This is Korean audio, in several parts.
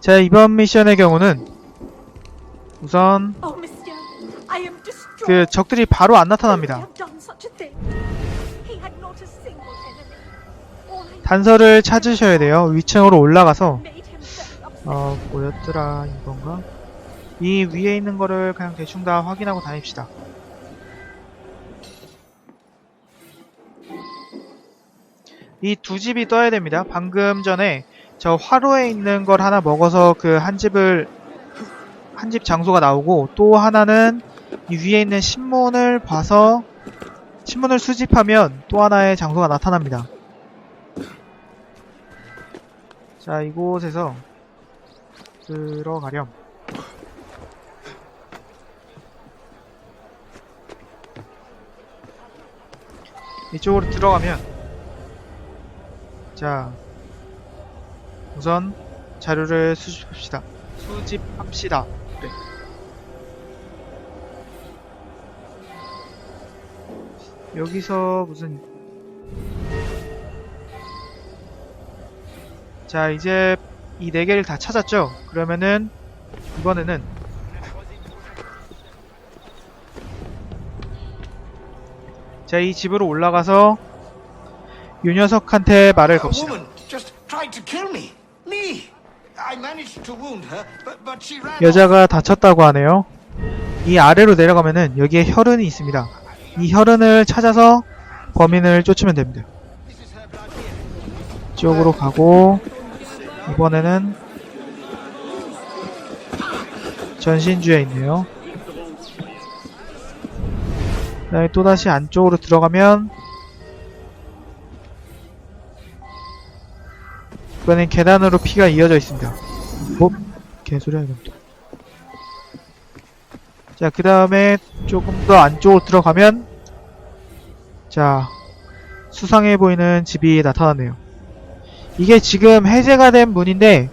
자, 이번 미션의 경우는 우선 Oh. 그 적들이 바로 안 나타납니다. 단서를 찾으셔야 돼요. 위층으로 올라가서. 어, 뭐였더라 이건가? 이 위에 있는 거를 그냥 대충 다 확인하고 다닙시다. 이 두 집이 떠야 됩니다. 방금 전에 저 화로에 있는 걸 하나 먹어서 그 한 집을 한 집 장소가 나오고 또 하나는 이 위에 있는 신문을 봐서 신문을 수집하면 또 하나의 장소가 나타납니다. 자, 이곳에서 들어가렴. 이쪽으로 들어가면 자 우선 자료를 수집합시다. 수집합시다. 네. 여기서 무슨 자 이제 이 네 개를 다 찾았죠? 그러면은 이번에는 자 이 집으로 올라가서 유 녀석한테 말을 겁시다. 여자가 다쳤다고 하네요. 이 아래로 내려가면은 여기에 혈흔이 있습니다. 이 혈흔을 찾아서 범인을 쫓으면 됩니다. 이쪽으로 가고 이번에는 전신주에 있네요. 그 다음에 또다시 안쪽으로 들어가면 이번엔 계단으로 피가 이어져 있습니다. 뭐? 개소리야 이건 또. 자, 그 다음에 조금 더 안쪽으로 들어가면 자, 수상해 보이는 집이 나타나네요. 이게 지금 해제가 된 문인데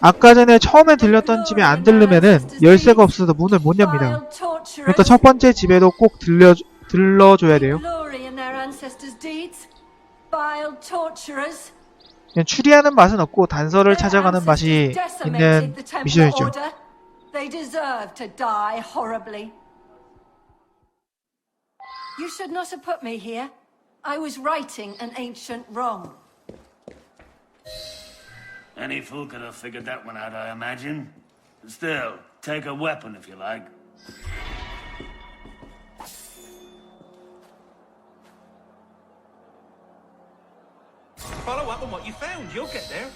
아까 전에 처음에 들렸던 집에 안 들르면은 열쇠가 없어서 문을 못 엽니다. 그러니까 첫 번째 집에도 꼭 들려 들러줘야 돼요. 추리하는 맛은 없고 단서를 찾아가는 맛이 있는 미션이죠. Order. They deserve to die horribly. You should not have put me here. I was righting an ancient wrong. Any fool could have figured that one out, I imagine. Still, take a weapon if you like. Follow up on what you found. You'll get there.